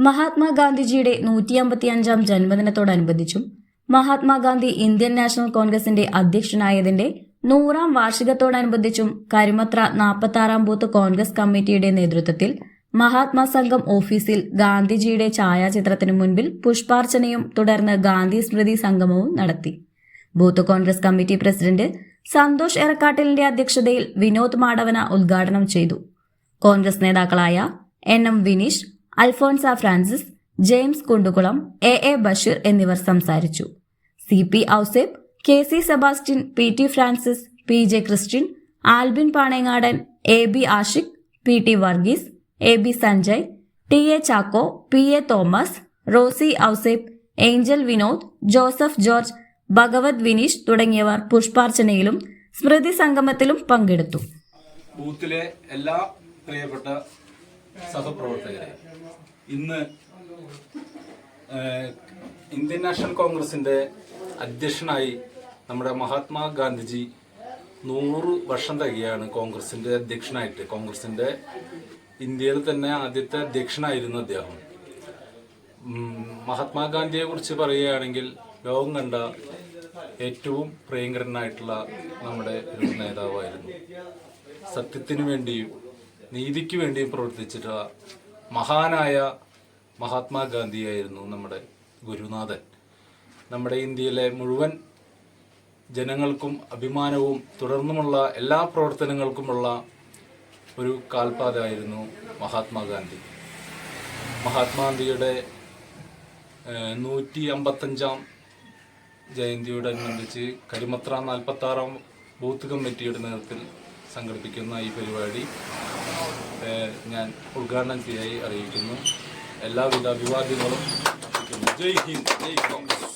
മഹാത്മാഗാന്ധിജിയുടെ നൂറ്റി അമ്പത്തിയഞ്ചാം ജന്മദിനത്തോടനുബന്ധിച്ചും മഹാത്മാഗാന്ധി ഇന്ത്യൻ നാഷണൽ കോൺഗ്രസിന്റെ അധ്യക്ഷനായതിന്റെ നൂറാം വാർഷികത്തോടനുബന്ധിച്ചും കരുമത്ര നാൽപ്പത്താറാം ബൂത്ത് കോൺഗ്രസ് കമ്മിറ്റിയുടെ നേതൃത്വത്തിൽ മഹാത്മാ സംഘം ഓഫീസിൽ ഗാന്ധിജിയുടെ ഛായാചിത്രത്തിനു മുൻപിൽ പുഷ്പാർച്ചനയും തുടർന്ന് ഗാന്ധി സ്മൃതി സംഗമവും നടത്തി. Booth Congress committee president Santhosh എറക്കാട്ടിലിന്റെ അധ്യക്ഷതയിൽ വിനോദ് മാടവന ഉദ്ഘാടനം ചെയ്തു. കോൺഗ്രസ് നേതാക്കളായ N M Vineesh Alphonsa Francis James Kundukulam A A Basheer എന്നിവർ സംസാരിച്ചു. C P Ouseph K C Sebastian P T Francis P J Christian Albin Panengadan A B Ashiq P T Varghese A B Sanjay T A Chacko P A Thomas Rosy Ouseph Angel Vinod Joseph George Bhagavath Vineesh തുടങ്ങിയവർ പുഷ്പാർച്ചനയിലും സ്മൃതി സംഗമത്തിലും പങ്കെടുത്തു. ബൂത്തിലെ എല്ലാ പ്രിയപ്പെട്ട സഹപ്രവർത്തകരെ. ഇന്ന് Indian national കോൺഗ്രസിന്റെ അധ്യക്ഷനായി നമ്മുടെ മഹാത്മാഗാന്ധിജി നൂറ് വർഷം തികയാണ് കോൺഗ്രസിന്റെ അധ്യക്ഷനായിട്ട്. കോൺഗ്രസിന്റെ ഇന്ത്യയിൽ തന്നെ ആദ്യത്തെ അധ്യക്ഷനായിരുന്നു അദ്ദേഹം. മഹാത്മാഗാന്ധിയെ കുറിച്ച് പറയുകയാണെങ്കിൽ ലോകം കണ്ട ഏറ്റവും പ്രിയങ്കരനായിട്ടുള്ള നമ്മുടെ ഒരു നേതാവായിരുന്നു. സത്യത്തിനു വേണ്ടിയും നീതിക്ക് വേണ്ടിയും പ്രവർത്തിച്ചിട്ടുള്ള മഹാനായ മഹാത്മാഗാന്ധിയായിരുന്നു നമ്മുടെ ഗുരുനാഥൻ. നമ്മുടെ ഇന്ത്യയിലെ മുഴുവൻ ജനങ്ങൾക്കും അഭിമാനവും തുടർന്നുമുള്ള എല്ലാ പ്രവർത്തനങ്ങൾക്കുമുള്ള ഒരു കാൽപാതായിരുന്നു മഹാത്മാഗാന്ധി. മഹാത്മാഗാന്ധിയുടെ നൂറ്റി അമ്പത്തഞ്ചാം ജയന്തിയോടനുബന്ധിച്ച് കരിമത്ര നാൽപ്പത്താറാം ബൂത്ത് കമ്മിറ്റിയുടെ നേതൃത്വത്തിൽ സംഘടിപ്പിക്കുന്ന ഈ പരിപാടി ഞാൻ ഉദ്ഘാടനം ചെയ്യായി അറിയിക്കുന്നു എല്ലാവിധ അഭിവാദ്യങ്ങളും. ജയ് ഹിന്ദ് ജയ് കോൺഗ്രസ്